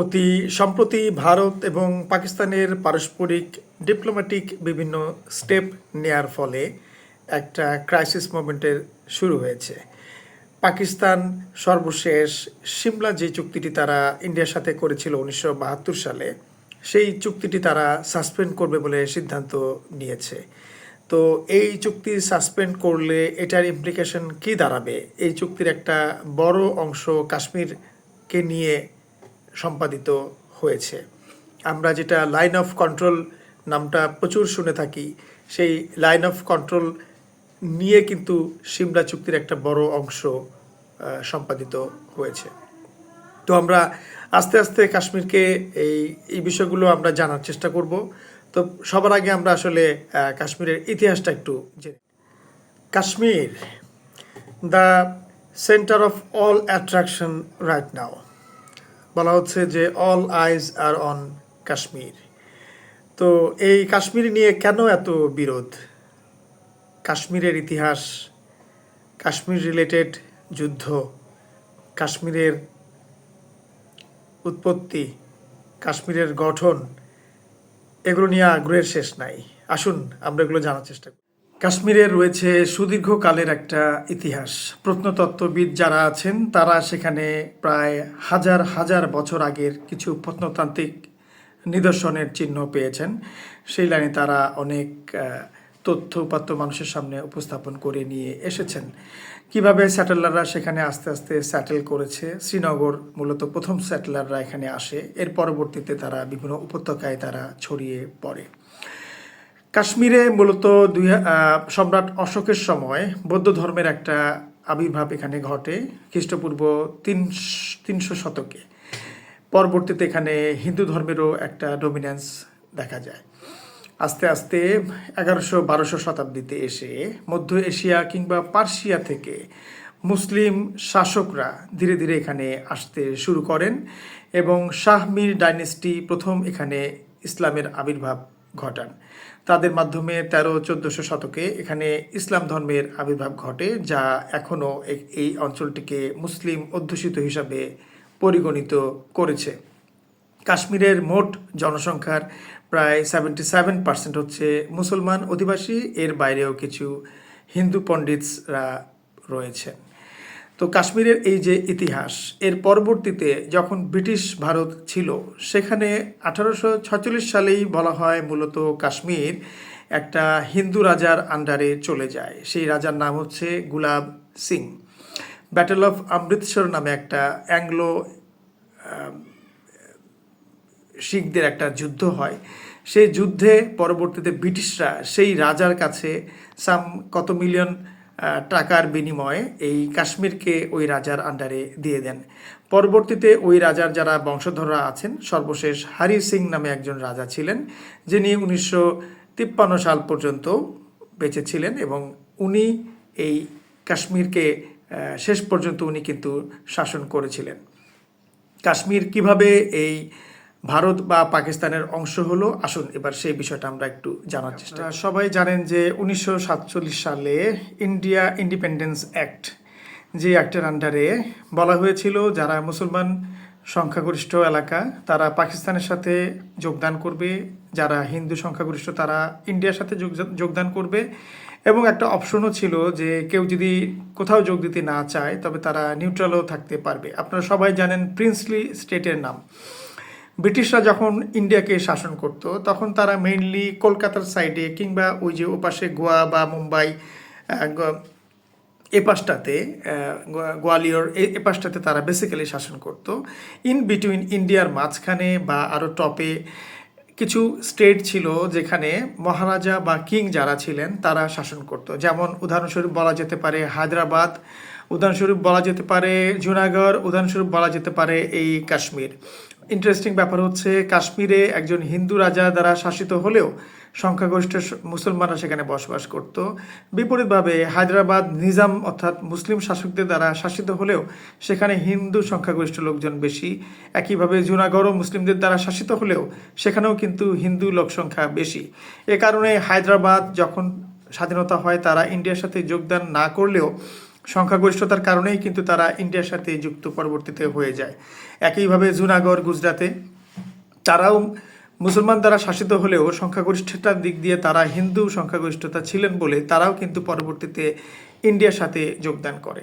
অতি সম্প্রতি ভারত এবং পাকিস্তানের পারস্পরিক ডিপ্লোম্যাটিক বিভিন্ন স্টেপ নেয়ার ফলে একটা ক্রাইসিস মোমেন্টের শুরু হয়েছে। পাকিস্তান সর্বশেষ সিমলা যে চুক্তিটি তারা ইন্ডিয়ার সাথে করেছিল উনিশশো বাহাত্তর সালে, সেই চুক্তিটি তারা সাসপেন্ড করবে বলে সিদ্ধান্ত নিয়েছে। তো এই চুক্তি সাসপেন্ড করলে এটার ইমপ্লিকেশন কি দাঁড়াবে? এই চুক্তির একটা বড় অংশ কাশ্মীরকে নিয়ে সম্পাদিত হয়েছে। আমরা যেটা লাইন অফ কন্ট্রোল নামটা প্রচুর শুনে থাকি, সেই লাইন অফ কন্ট্রোল নিয়ে কিন্তু সিমলা চুক্তির একটা বড় অংশ সম্পাদিত হয়েছে। তো আমরা আস্তে আস্তে কাশ্মীরকে এই এই বিষয়গুলো আমরা জানার চেষ্টা করব। তো সবার আগে আমরা আসলে কাশ্মীরের ইতিহাসটা একটু জেনে Kashmir the centre of all attraction right now বলা হচ্ছে যে all eyes are on Kashmir তো এই কাশ্মীর নিয়ে কেন এত বিরোধ? কাশ্মীরের ইতিহাস কাশ্মীর রিলেটেড যুদ্ধ কাশ্মীরের উৎপত্তি কাশ্মীরের গঠন, এগুলো নিয়ে আগ্রহের শেষ নাই। আসুন, আমরা এগুলো জানার চেষ্টা করি। কাশ্মীরের রয়েছে সুদীর্ঘকালের একটা ইতিহাস। প্রত্নতত্ত্ববিদ যারা আছেন, তারা সেখানে প্রায় হাজার হাজার বছর আগের কিছু প্রত্নতান্ত্রিক নিদর্শনের চিহ্ন পেয়েছেন। সেই লাইনে তারা অনেক তথ্য উপাত্ত মানুষের সামনে উপস্থাপন করে নিয়ে এসেছেন। কীভাবে স্যাটেলাররা সেখানে আস্তে আস্তে স্যাটেল করেছে? শ্রীনগর মূলত প্রথম স্যাটেলাররা এখানে আসে। এর পরবর্তীতে তারা বিভিন্ন উপত্যকায় তারা ছড়িয়ে পড়ে। কাশ্মীরে মূলত দুই সম্রাট অশোকের সময় বৌদ্ধ ধর্মের একটা আবির্ভাব এখানে ঘটে, খ্রিস্টপূর্ব তিন তিনশো শতকে। পরবর্তীতে এখানে হিন্দু ধর্মেরও একটা ডমিন্যান্স দেখা যায়। আস্তে আস্তে এগারোশো বারোশো শতাব্দীতে এসে মধ্য এশিয়া কিংবা পার্সিয়া থেকে মুসলিম শাসকরা ধীরে ধীরে এখানে আসতে শুরু করেন এবং শাহমীর ডাইনেস্টি প্রথম এখানে ইসলামের আবির্ভাব ঘটান। তাদের মাধ্যমে তেরো চোদ্দোশো শতকে এখানে ইসলাম ধর্মের আবির্ভাব ঘটে, যা এখনও এই অঞ্চলটিকে মুসলিম অধ্যুষিত হিসাবে পরিগণিত করেছে। কাশ্মীরের মোট জনসংখ্যার প্রায় সেভেন্টি সেভেন পার্সেন্ট হচ্ছে মুসলমান অধিবাসী, এর বাইরেও কিছু হিন্দু পণ্ডিতরা রয়েছেন। তো কাশ্মীরের এই যে ইতিহাস, এর পরবর্তীতে যখন ব্রিটিশ ভারত ছিল, সেখানে আঠারোশো ছচল্লিশ সালেই বলা হয় মূলত কাশ্মীর একটা হিন্দু রাজার আন্ডারে চলে যায়। সেই রাজার নাম হচ্ছে গুলাব সিং। ব্যাটেল অফ অমৃতসর নামে একটা অ্যাংলো শিখদের একটা যুদ্ধ হয়। সেই যুদ্ধে পরবর্তীতে ব্রিটিশরা সেই রাজার কাছে সাম কত মিলিয়ন টাকার বিনিময়ে এই কাশ্মীরকে ওই রাজার আন্ডারে দিয়ে দেন। পরবর্তীতে ওই রাজার যারা বংশধররা আছেন, সর্বশেষ হারি সিং নামে একজন রাজা ছিলেন, যিনি উনিশশো তিপ্পান্ন সাল পর্যন্ত বেঁচে ছিলেন এবং উনি এই কাশ্মীরকে শেষ পর্যন্ত উনি কিন্তু শাসন করেছিলেন। কাশ্মীর কীভাবে এই ভারত বা পাকিস্তানের অংশ হলো। আসুন, এবার সেই বিষয়টা আমরা একটু জানার চেষ্টা সবাই জানেন যে উনিশশো সাতচল্লিশ সালে ইন্ডিয়া ইন্ডিপেন্ডেন্স অ্যাক্ট, যে অ্যাক্টের আন্ডারে বলা হয়েছিল, যারা মুসলমান সংখ্যাগরিষ্ঠ এলাকা, তারা পাকিস্তানের সাথে যোগদান করবে। যারা হিন্দু সংখ্যাগরিষ্ঠ, তারা ইন্ডিয়ার সাথে যোগ- যোগদান করবে। এবং একটা অপশনও ছিল যে কেউ যদি কোথাও যোগ দিতে না চায়, তবে তারা নিউট্রালও থাকতে পারবে। আপনারা সবাই জানেন প্রিন্সলি স্টেটের নাম। ব্রিটিশরা যখন ইন্ডিয়াকে শাসন করত, তখন তারা মেইনলি কলকাতার সাইডে কিংবা ওই যে ওপাশে গোয়া বা মুম্বাই এ পাশটাতে গোয়ালিয়র এ পাশটাতে তারা বেসিক্যালি শাসন করত। ইন বিটুইন ইন্ডিয়ার মাঝখানে বা আরও টপে কিছু স্টেট ছিল যেখানে মহারাজা বা কিং যারা ছিলেন, তারা শাসন করত। যেমন উদাহরণস্বরূপ বলা যেতে পারে হায়দ্রাবাদ, উদাহরণস্বরূপ বলা যেতে পারে জুনাগড়, উদাহরণস্বরূপ বলা যেতে পারে এই কাশ্মীর। ইন্টারেস্টিং ব্যাপার হচ্ছে, কাশ্মীরে একজন হিন্দু রাজা দ্বারা শাসিত হলেও সংখ্যাগরিষ্ঠ মুসলমানরা সেখানে বসবাস করত। বিপরীতভাবে, হায়দ্রাবাদ, নিজাম অর্থাৎ মুসলিম শাসকদের দ্বারা শাসিত হলেও সেখানে হিন্দু সংখ্যাগরিষ্ঠ লোকজন বেশি। একইভাবে, জুনাগড়ও মুসলিমদের দ্বারা শাসিত হলেও সেখানেও কিন্তু হিন্দু লোক সংখ্যা বেশি। এ কারণে হায়দ্রাবাদ যখন স্বাধীনতা হয়, তারা ইন্ডিয়ার সাথে যোগদান না করলেও সংখ্যাগরিষ্ঠতার কারণেই কিন্তু তারা ইন্ডিয়ার সাথে যুক্ত পরবর্তীতে হয়ে যায়। একইভাবে জুনাগড় গুজরাতে তারাও মুসলমান দ্বারা শাসিত হলেও সংখ্যাগরিষ্ঠতার দিক দিয়ে তারা হিন্দু সংখ্যাগরিষ্ঠতা ছিলেন বলে তারাও কিন্তু পরবর্তীতে ইন্ডিয়ার সাথে যোগদান করে।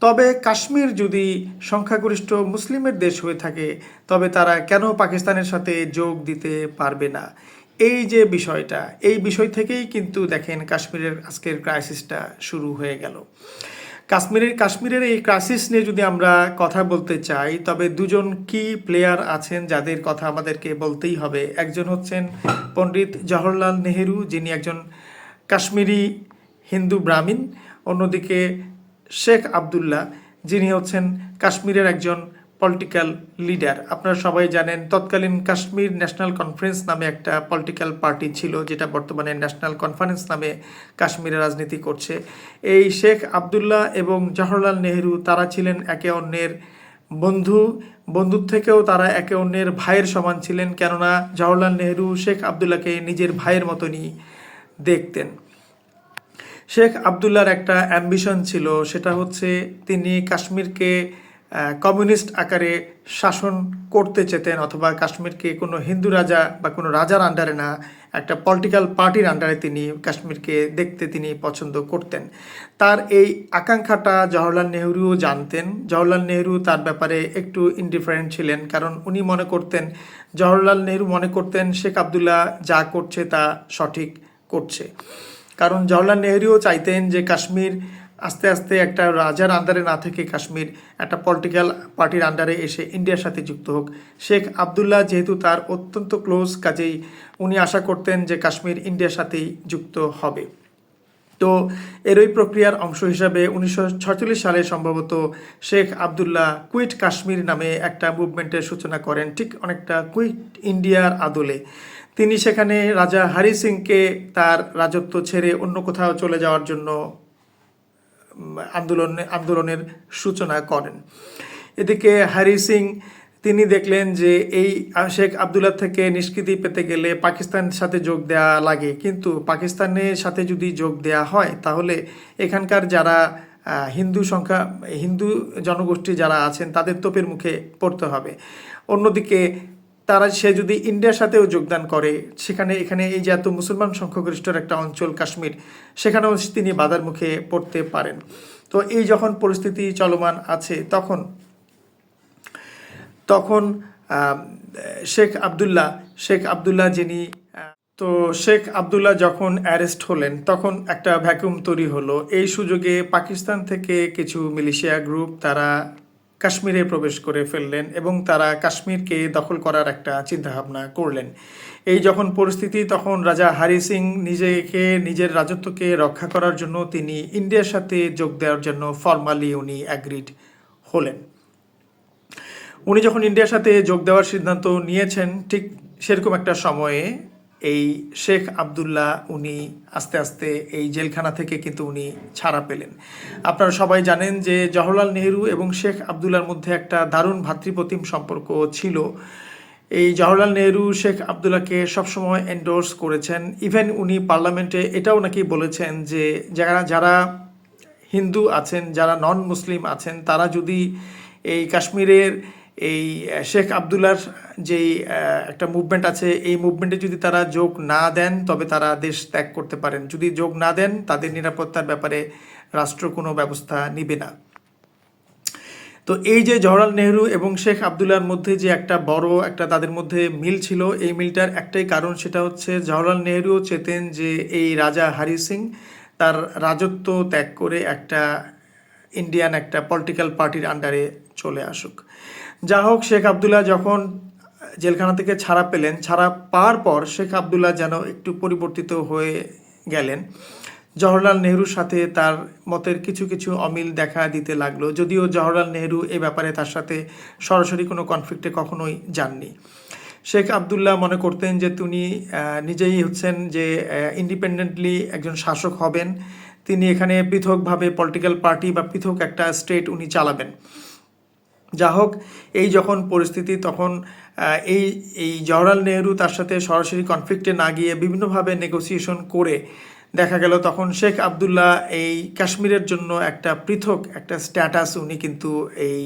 তবে কাশ্মীর যদি সংখ্যাগরিষ্ঠ মুসলিমের দেশ হয়ে থাকে, তবে তারা কেন পাকিস্তানের সাথে যোগ দিতে পারবে না? এই যে বিষয়টা, এই বিষয় থেকেই কিন্তু দেখেন কাশ্মীরের আজকের ক্রাইসিসটা শুরু হয়ে গেল। কাশ্মীরের কাশ্মীরের এই ক্রাইসিস নিয়ে যদি আমরা কথা বলতে চাই, তবে দুজন কি প্লেয়ার আছেন যাদের কথা আমাদেরকে বলতেই হবে। একজন হচ্ছেন পণ্ডিত জওহরলাল নেহেরু, যিনি একজন কাশ্মীরি হিন্দু ব্রাহ্মণ। অন্যদিকে শেখ আবদুল্লাহ, যিনি হচ্ছেন কাশ্মীরের একজন পলিটিক্যাল লিডার আপনারা সবাই জানেন, তৎকালীন কাশ্মীর ন্যাশনাল কনফারেন্স নামে একটা পলিটিক্যাল পার্টি ছিল, যেটা বর্তমানে ন্যাশনাল কনফারেন্স নামে কাশ্মীরে রাজনীতি করছে। এই শেখ আবদুল্লাহ এবং জওহরলাল নেহেরু, তারা ছিলেন একে অন্যের বন্ধু। বন্ধুর থেকেও তারা একে অন্যের ভাইয়ের সমান ছিলেন, কেননা জওহরলাল নেহেরু শেখ আবদুল্লাহকে নিজের ভাইয়ের মতনই দেখতেন। শেখ আবদুল্লাহর একটা অ্যাম্বিশন ছিল, সেটা হচ্ছে তিনি কাশ্মীরকে কমিউনিস্ট আকারে শাসন করতে চেতেন অথবা কাশ্মীরকে কোনো হিন্দু রাজা বা কোনো রাজার আন্ডারে না, একটা পলিটিক্যাল পার্টির আন্ডারে তিনি কাশ্মীরকে দেখতে তিনি পছন্দ করতেন। তার এই আকাঙ্ক্ষাটা জওহরলাল নেহরুও জানতেন। জওহরলাল নেহরু তার ব্যাপারে একটু ইনডিফারেন্ট ছিলেন কারণ উনি মনে করতেন, জওহরলাল নেহরু মনে করতেন শেখ আবদুল্লাহ যা করছে তা সঠিক করছে। কারণ জওহরলাল নেহরুও চাইতেন যে কাশ্মীর আস্তে আস্তে একটা রাজার আন্ডারে না থেকে কাশ্মীর একটা পলিটিক্যাল পার্টির আন্ডারে এসে ইন্ডিয়ার সাথে যুক্ত হোক। শেখ আবদুল্লাহ যেহেতু তার অত্যন্ত ক্লোজ কাজেই উনি আশা করতেন যে কাশ্মীর ইন্ডিয়ার সাথেই যুক্ত হবে। তো এরই প্রক্রিয়ার অংশ হিসাবে উনিশশো সালে সম্ভবত শেখ আবদুল্লাহ কুইট কাশ্মীর নামে একটা মুভমেন্টের সূচনা করেন, ঠিক অনেকটা কুইট ইন্ডিয়ার আদলে। তিনি সেখানে রাজা হরি সিংকে তার রাজত্ব ছেড়ে অন্য কোথাও চলে যাওয়ার জন্য আন্দোলন আন্দোলনের সূচনা করেন। এদিকে হরি সিং, তিনি দেখলেন যে এই শেখ আবদুল্লাহ থেকে নিষ্কৃতি পেতে গেলে পাকিস্তানের সাথে যোগ দেওয়া লাগে। কিন্তু পাকিস্তানের সাথে যদি যোগ দেওয়া হয়, তাহলে এখানকার যারা হিন্দু সংখ্যা, হিন্দু জনগোষ্ঠী যারা আছেন, তাদের তোপের মুখে পড়তে হবে। অন্যদিকে তারা সে যদি ইন্ডিয়ার সাথেও যোগদান করে, সেখানে, এখানে এই যে এত মুসলমান সংখ্যাগরিষ্ঠর একটা অঞ্চল কাশ্মীর, সেখানেও তিনি বাধার মুখে পড়তে পারেন। তো এই যখন পরিস্থিতি চলমান আছে, তখন তখন শেখ আবদুল্লাহ শেখ আবদুল্লাহ যিনি তো শেখ আবদুল্লাহ যখন অ্যারেস্ট হলেন, তখন একটা ভ্যাকুম তৈরি হলো। এই সুযোগে পাকিস্তান থেকে কিছু মিলিশিয়া গ্রুপ, তারা কাশ্মীরে প্রবেশ করে ফেললেন এবং তারা কাশ্মীরকে দখল করার একটা চিন্তাভাবনা করলেন। এই যখন পরিস্থিতি, তখন রাজা হারি সিং নিজেকে, নিজের রাজত্বকে রক্ষা করার জন্য তিনি ইন্ডিয়ার সাথে যোগ দেওয়ার জন্য ফর্মালি উনি অ্যাগ্রিড হলেন। উনি যখন ইন্ডিয়ার সাথে যোগ দেওয়ার সিদ্ধান্ত নিয়েছেন, ঠিক সেরকম একটা সময়ে এই শেখ আবদুল্লাহ উনি আস্তে আস্তে এই জেলখানা থেকে কিন্তু উনি ছাড়া পেলেন। আপনারা সবাই জানেন যে জওহরলাল নেহরু এবং শেখ আবদুল্লার মধ্যে একটা দারুণ ভাতৃপ্রতিম সম্পর্ক ছিল। এই জওহরলাল নেহরু শেখ আবদুল্লাহকে সবসময় এন্ডোর্স করেছেন। ইভেন উনি পার্লামেন্টে এটাও নাকি বলেছেন যে যারা যারা হিন্দু আছেন, যারা নন মুসলিম আছেন, তারা যদি এই কাশ্মীরের এই শেখ আবদুল্লার যেই একটা মুভমেন্ট আছে, এই মুভমেন্টে যদি তারা যোগ না দেন, তবে তারা দেশ ত্যাগ করতে পারেন। যদি যোগ না দেন, তাদের নিরাপত্তার ব্যাপারে রাষ্ট্র কোনো ব্যবস্থা নিবে না। তো এই যে জওহরলাল নেহরু এবং শেখ আবদুল্লার মধ্যে যে একটা বড়, একটা তাদের মধ্যে মিল ছিল, এই মিলটার একটাই কারণ সেটা হচ্ছে জওহরলাল নেহরুও চেতেন যে এই রাজা হারি সিং, তার রাজত্ব ত্যাগ করে একটা ইন্ডিয়ান একটা পলিটিক্যাল পার্টির আন্ডারে চলে আসুক। যা হোক শেখ আবদুল্লাহ যখন জেলখানা থেকে ছাড়া পেলেন, ছাড়া পাওয়ার পর শেখ আবদুল্লাহ যেন একটু পরিবর্তিত হয়ে গেলেন। জওহরলাল নেহরুর সাথে তার মতের কিছু কিছু অমিল দেখা দিতে লাগল। যদিও জওহরলাল নেহরু এ ব্যাপারে তার সাথে সরাসরি কোনো কনফ্লিক্টে কখনোই যাননি। শেখ আবদুল্লাহ মনে করতেন যে তিনি নিজেই হচ্ছেন যে ইন্ডিপেন্ডেন্টলি একজন শাসক হবেন। তিনি এখানে পৃথকভাবে পলিটিক্যাল পার্টি বা পৃথক একটা স্টেট উনি চালাবেন। যা হোক, এই যখন পরিস্থিতি তখন এই এই জওহরলাল নেহরু তার সাথে সরাসরি কনফ্লিক্টে না গিয়ে বিভিন্নভাবে নেগোসিয়েশন করে দেখা গেল তখন শেখ আবদুল্লাহ এই কাশ্মীরের জন্য একটা পৃথক একটা স্ট্যাটাস উনি কিন্তু এই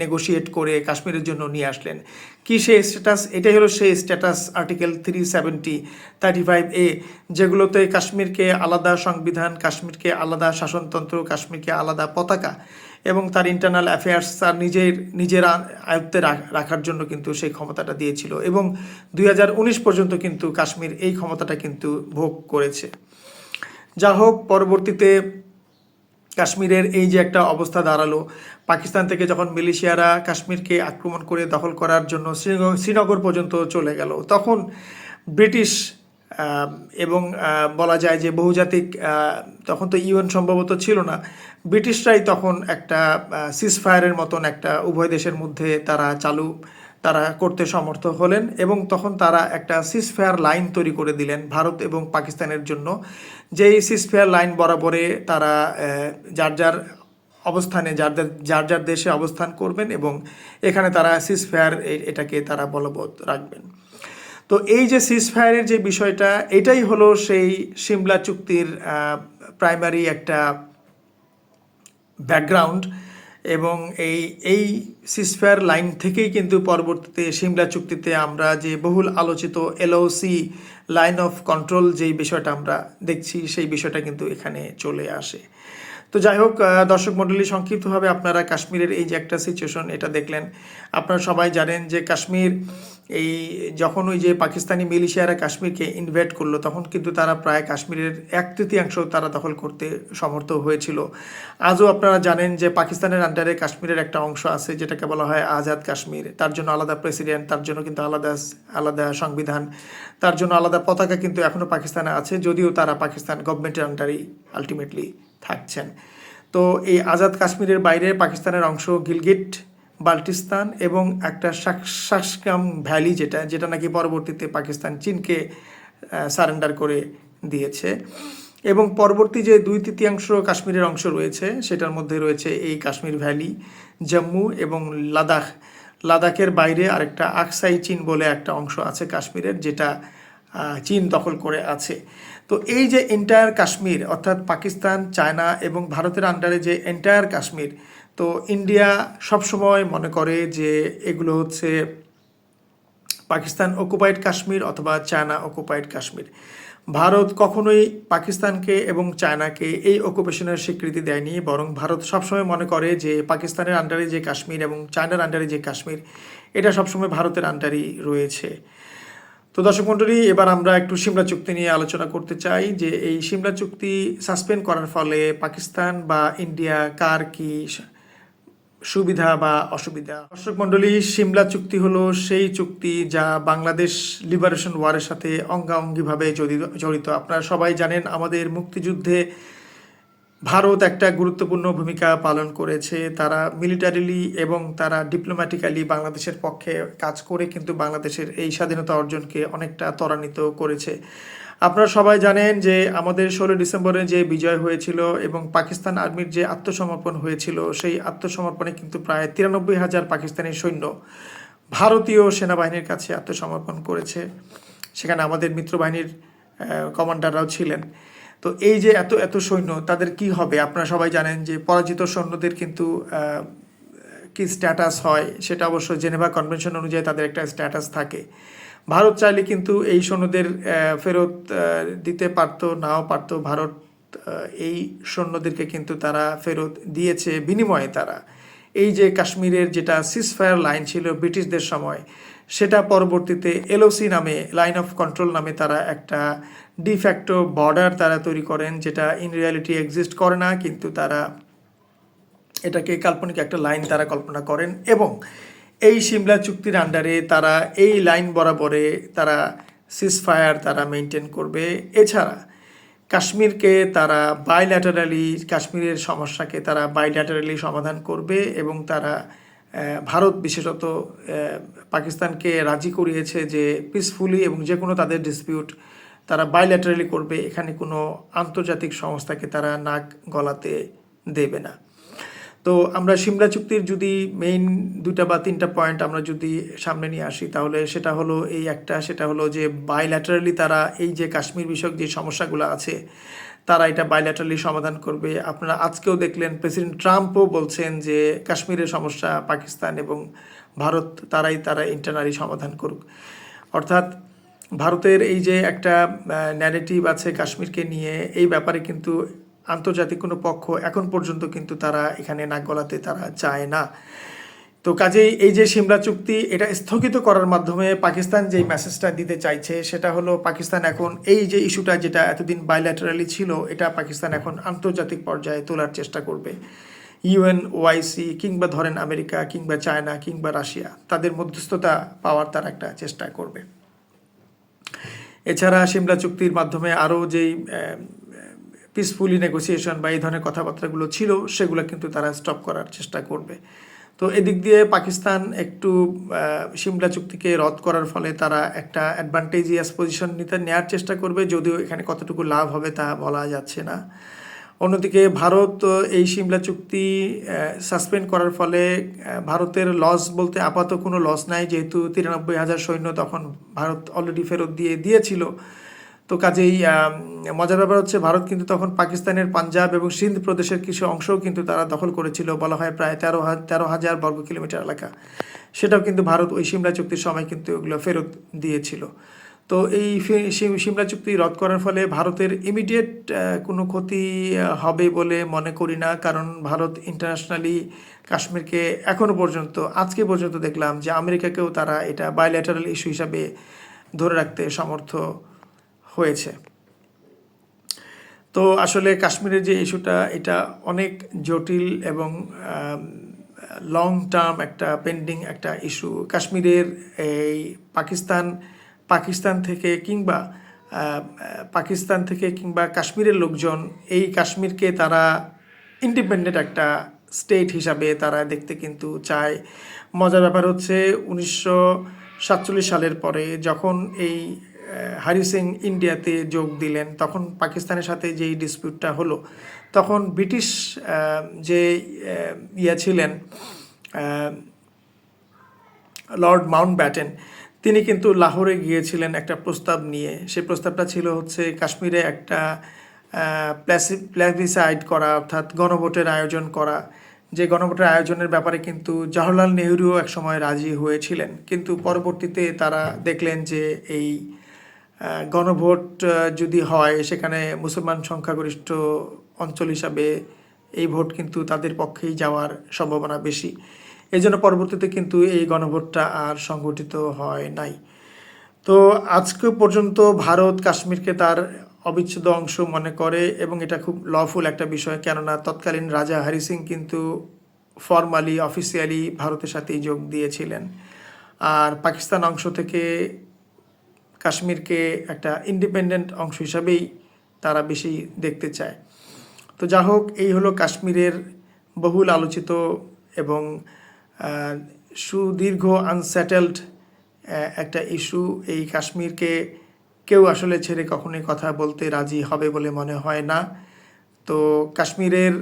নেগোশিয়েট করে কাশ্মীরের জন্য নিয়ে আসলেন। কি সেই স্ট্যাটাস এটাই হলো সেই status article three seventy thirty five A যেগুলোতে কাশ্মীরকে আলাদা সংবিধান, কাশ্মীরকে আলাদা শাসনতন্ত্র, কাশ্মীরকে আলাদা পতাকা। এবং তার ইন্টারনাল অ্যাফেয়ার্স তার নিজের নিজের আয়ত্তে রাখ- রাখার জন্য কিন্তু সেই ক্ষমতাটা দিয়েছিল এবং দুই হাজার উনিশ পর্যন্ত কিন্তু কাশ্মীর এই ক্ষমতাটা কিন্তু ভোগ করেছে। যা হোক, পরবর্তীতে কাশ্মীরের এই যে একটা অবস্থা দাঁড়াল, পাকিস্তান থেকে যখন মিলিশিয়ারা কাশ্মীরকে আক্রমণ করে দখল করার জন্য শ্রীনগর পর্যন্ত চলে গেল, তখন ব্রিটিশ এবং বলা যায় যে বহুজাতিক তখন তো ইউএন সম্ভবত ছিল না, ব্রিটিশরাই তখন একটা সিজফায়ারের মতন একটা উভয় দেশের মধ্যে তারা চালু, তারা করতে সমর্থ হলেন এবং তখন তারা একটা সিসফেয়ার লাইন তৈরি করে দিলেন ভারত এবং পাকিস্তানের জন্য। যেই সিসফেয়ার লাইন বরাবরে তারা যার যার অবস্থানে, যার যার- যার যার দেশে অবস্থান করবেন এবং এখানে তারা সিসফেয়ার এটাকে তারা বলবৎ রাখবেন। তো এই যে সিসফায়ারের যে বিষয়টা, এটাই হলো সেই সিমলা চুক্তির প্রাইমারি একটা ব্যাকগ্রাউন্ড এবং এই এই সিসফেয়ার লাইন থেকেই কিন্তু পরবর্তীতে সিমলা চুক্তিতে আমরা যে বহুল আলোচিত এলওসি লাইন অফ কন্ট্রোল যেই বিষয়টা আমরা দেখছি, সেই বিষয়টা কিন্তু এখানে চলে আসে। তো যাই হোক দর্শক মণ্ডলী, সংক্ষিপ্তভাবে আপনারা কাশ্মীরের এই যে একটা সিচুয়েশন এটা দেখলেন। আপনারা সবাই জানেন যে কাশ্মীর এই যখন ওই যে পাকিস্তানি মিলিশিয়ারা কাশ্মীরকে ইনভেট করল, তখন কিন্তু তারা প্রায় কাশ্মীরের এক তৃতীয়াংশ তারা দখল করতে সমর্থ হয়েছিল। আজও আপনারা জানেন যে পাকিস্তানের আন্ডারে কাশ্মীরের একটা অংশ আছে, যেটাকে বলা হয় আজাদ কাশ্মীর। তার জন্য আলাদা প্রেসিডেন্ট তার জন্য কিন্তু আলাদা আলাদা সংবিধান, তার জন্য আলাদা পতাকা কিন্তু এখনও পাকিস্তানে আছে, যদিও তারা পাকিস্তান গভর্নমেন্টের আন্ডারেই আলটিমেটলি থাকছেন। তো এই আজাদ কাশ্মীরের বাইরে পাকিস্তানের অংশ গিলগিট বাল্টিস্তান এবং একটা শাকসাম ভ্যালি যেটা যেটা নাকি পরবর্তীতে পাকিস্তান চীনকে সারেন্ডার করে দিয়েছে। এবং পরবর্তী যে দুই তৃতীয়াংশ কাশ্মীরের অংশ রয়েছে, সেটার মধ্যে রয়েছে এই কাশ্মীর ভ্যালি, জম্মু এবং লাদাখ। লাদাখের বাইরে আরেকটা আকসাই চীন বলে একটা অংশ আছে কাশ্মীরের, যেটা চীন দখল করে আছে। তো এই যে এন্টায়ার কাশ্মীর, অর্থাৎ পাকিস্তান, চায়না এবং ভারতের আন্ডারে যে এন্টায়ার কাশ্মীর তো ইন্ডিয়া সবসময় মনে করে যে এগুলো হচ্ছে পাকিস্তান অকুপাইড কাশ্মীর অথবা চায়না অকুপাইড কাশ্মীর। ভারত কখনোই পাকিস্তানকে এবং চায়নাকে এই অকুপেশনের স্বীকৃতি দেয়নি, বরং ভারত সবসময় মনে করে যে পাকিস্তানের আন্ডারে যে কাশ্মীর এবং চায়নার আন্ডারে যে কাশ্মীর, এটা সবসময় ভারতের আন্ডারই রয়েছে। তো দর্শক মণ্ডলী, এবার আমরা একটু সিমলা চুক্তি নিয়ে আলোচনা করতে চাই যে এই সিমলা চুক্তি সাসপেন্ড করার ফলে পাকিস্তান বা ইন্ডিয়া কার কি সুবিধা বা অসুবিধা? দর্শক মণ্ডলী, সিমলা চুক্তি হলো সেই চুক্তি যা বাংলাদেশ লিবারেশন ওয়ারের সাথে অঙ্গাঙ্গিভাবে জড়িত আপনারা সবাই জানেন, আমাদের মুক্তিযুদ্ধে ভারত একটা গুরুত্বপূর্ণ ভূমিকা পালন করেছে। তারা মিলিটারিলি এবং তারা ডিপ্লোম্যাটিক্যালি বাংলাদেশের পক্ষে কাজ করে, কিন্তু বাংলাদেশের এই স্বাধীনতা অর্জনকে অনেকটা ত্বরান্বিত করেছে। আপনারা সবাই জানেন যে আমাদের ষোলো ডিসেম্বরে যে বিজয় হয়েছিল এবং পাকিস্তান আর্মির যে আত্মসমর্পণ হয়েছিল, সেই আত্মসমর্পণে কিন্তু প্রায় তিরানব্বই হাজার পাকিস্তানি সৈন্য ভারতীয় সেনাবাহিনীর কাছে আত্মসমর্পণ করেছে। সেখানে আমাদের মিত্রবাহিনীর কমান্ডাররাও ছিলেন। তো এই যে এত এত সৈন্য, তাদের কি হবে? আপনারা সবাই জানেন যে পরাজিত সৈন্যদের কিন্তু কি স্ট্যাটাস হয় সেটা অবশ্য জেনেভা কনভেনশন অনুযায়ী তাদের একটা স্ট্যাটাস থাকে। ভারত চাইলে কিন্তু এই সৈন্যদের ফেরত দিতে পারতো, নাও পারতো। ভারত এই সৈন্যদেরকে কিন্তু তারা ফেরত দিয়েছে বিনিময়ে তারা। এই যে কাশ্মীরের যেটা সিসফায়ার লাইন ছিল ব্রিটিশদের সময়, সেটা পরবর্তীতে এলওসি নামে লাইন অফ কন্ট্রোল নামে তারা একটা ডিফ্যাক্টো বর্ডার তারা তৈরি করেন, যেটা ইন রিয়ালিটি এক্সিস্ট করে না, কিন্তু তারা এটাকে কাল্পনিক একটা লাইন তারা কল্পনা করেন এবং এই সিমলা চুক্তির আন্ডারে তারা এই লাইন বরাবরে তারা সিসফায়ার তারা মেনটেন করবে। এছাড়া কাশ্মীরকে তারা বাইল্যাটারালি কাশ্মীরের সমস্যাকে তারা বাইল্যাটারালি সমাধান করবে এবং তারা ভারত বিশেষত পাকিস্তানকে রাজি করিয়েছে যে পিসফুলি এবং যে কোনো তাদের ডিসপিউট তারা বাইল্যাটারালি করবে। এখানে কোনো আন্তর্জাতিক সংস্থাকে তারা নাক গলাতে দেবে না। তো আমরা সিমলা চুক্তির যদি মেইন দুটা বা তিনটা পয়েন্ট আমরা যদি সামনে নিয়ে আসি, তাহলে সেটা হলো এই একটা, সেটা হলো যে বাইল্যাটারালি তারা এই যে কাশ্মীর বিষয়ক যে সমস্যাগুলো আছে, তারা এটা বাইল্যাটারালি সমাধান করবে। আপনারা আজকেও দেখলেন প্রেসিডেন্ট ট্রাম্পও বলছেন যে কাশ্মীরের সমস্যা পাকিস্তান এবং ভারত তারাই তারা ইন্টারনালি সমাধান করুক। অর্থাৎ ভারতের এই যে একটা ন্যারেটিভ আছে কাশ্মীরকে নিয়ে, এই ব্যাপারে কিন্তু আন্তর্জাতিক কোনো পক্ষ এখন পর্যন্ত কিন্তু তারা এখানে নাক গলাতে তারা চায় না। তো কাজেই এই যে সিমলা চুক্তি, এটা স্থগিত করার মাধ্যমে পাকিস্তান যেই মেসেজটা দিতে চাইছে সেটা হলো পাকিস্তান এখন এই যে ইস্যুটা যেটা এতদিন বাইল্যাটারালি ছিল, এটা পাকিস্তান এখন আন্তর্জাতিক পর্যায়ে তোলার চেষ্টা করবে। ইউএন ওআইসি কিংবা ধরেন আমেরিকা কিংবা চায়না কিংবা রাশিয়া, তাদের মধ্যস্থতা পাওয়ার তার একটা চেষ্টা করবে। এছাড়া সিমলা চুক্তির মাধ্যমে আরও যেই পিসফুলি নেগোসিয়েশন বা এই ধরনের কথাবার্তাগুলো ছিল, সেগুলো কিন্তু তারা স্টপ করার চেষ্টা করবে। তো এদিক দিয়ে পাকিস্তান একটু সিমলা চুক্তিকে রদ করার ফলে তারা একটা অ্যাডভান্টেজিয়াস পজিশন নিতে নেওয়ার চেষ্টা করবে, যদিও এখানে কতটুকু লাভ হবে তা বলা যাচ্ছে না। অন্যদিকে ভারত, এই সিমলা চুক্তি সাসপেন্ড করার ফলে ভারতের লস বলতে আপাতত কোনো লস নাই, যেহেতু তিরানব্বই হাজার সৈন্য তখন ভারত অলরেডি ফেরত দিয়ে দিয়েছিল। তো কাজেই মজার ব্যাপার হচ্ছে ভারত কিন্তু তখন পাকিস্তানের পাঞ্জাব এবং সিন্ধ প্রদেশের কিছু অংশও কিন্তু তারা দখল করেছিল, বলা হয় প্রায় তেরো তেরো হাজার বর্গ কিলোমিটার এলাকা। সেটাও কিন্তু ভারত ওই সিমলা চুক্তির সময় কিন্তু ওগুলো ফেরত দিয়েছিল। তো এই সিমলা চুক্তি রদ করার ফলে ভারতের ইমিডিয়েট কোনো ক্ষতি হবে বলে মনে করি না, কারণ ভারত ইন্টারন্যাশনালি কাশ্মীরকে এখনও পর্যন্ত, আজকে পর্যন্ত দেখলাম যে আমেরিকাকেও তারা এটা বায়োলেটারাল ইস্যু হিসাবে ধরে রাখতে সমর্থ হয়েছে। তো আসলে কাশ্মীরের যে ইস্যুটা, এটা অনেক জটিল এবং লং টার্ম একটা পেন্ডিং একটা ইস্যু। কাশ্মীরের এই পাকিস্তান পাকিস্তান থেকে কিংবা পাকিস্তান থেকে কিংবা কাশ্মীরের লোকজন, এই কাশ্মীরকে তারা ইন্ডিপেন্ডেন্ট একটা স্টেট হিসাবে তারা দেখতে কিন্তু চায়। মজার ব্যাপার হচ্ছে, উনিশশো সাতচল্লিশ সালের পরে যখন এই হারি সিং ইন্ডিয়াতে যোগ দিলেন। তখন পাকিস্তানের সাথে যেই ডিসপিউটটা হলো, তখন ব্রিটিশ যে ইয়া ছিলেন লর্ড মাউন্ট ব্যাটেন তিনি কিন্তু লাহোরে গিয়েছিলেন একটা প্রস্তাব নিয়ে। সেই প্রস্তাবটা ছিল হচ্ছে কাশ্মীরে একটা প্ল্যাসিসাইড করা, অর্থাৎ গণভোটের আয়োজন করা। যে গণভোটের আয়োজনের ব্যাপারে কিন্তু জওহরলাল নেহরুও একসময় রাজি হয়েছিলেন। কিন্তু পরবর্তীতে তারা দেখলেন যে এই গণভোট যদি হয়, সেখানে মুসলমান সংখ্যাগরিষ্ঠ অঞ্চল হিসাবে এই ভোট কিন্তু তাদের পক্ষেই যাওয়ার সম্ভাবনা বেশি। এই জন্য পরবর্তীতে কিন্তু এই গণভোটটা আর সংগঠিত হয় নাই। তো আজকে পর্যন্ত ভারত কাশ্মীরকে তার অবিচ্ছেদ্য অংশ মনে করে এবং এটা খুব লফুল একটা বিষয়, কেননা তৎকালীন রাজা হরি সিং কিন্তু ফর্মালি অফিসিয়ালি ভারতের সাথেই যোগ দিয়েছিলেন। আর পাকিস্তান অংশ থেকে কাশ্মীরকে একটা ইন্ডিপেন্ডেন্ট অংশ হিসাবেই তারা বেশি দেখতে চায়। তো যা হোক, এই হলো কাশ্মীরের বহুল আলোচিত এবং সুদীর্ঘ আনসেটেলড একটা ইস্যু এই কাশ্মীরকে কেউ আসলে ছেড়ে কখনোই কথা বলতে রাজি হবে বলে মনে হয় না। তো কাশ্মীরের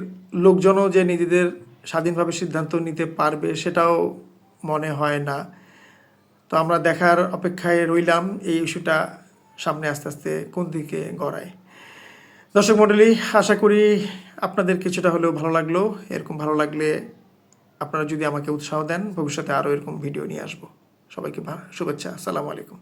লোকজনও যে নিজেদের স্বাধীনভাবে সিদ্ধান্ত নিতে পারবে সেটাও মনে হয় না। তো আমরা দেখার অপেক্ষায় রইলাম এই ইস্যুটা সামনে আস্তে আস্তে কোন দিকে গড়ায়। দর্শক মণ্ডলী, আশা করি আপনাদের কিছুটা হলেও ভালো লাগল। এরকম ভালো লাগলে আপনারা যদি আমাকে উৎসাহ দেন, ভবিষ্যতে আরও এরকম ভিডিও নিয়ে আসব। সবাইকে শুভেচ্ছা, আসসালামু আলাইকুম।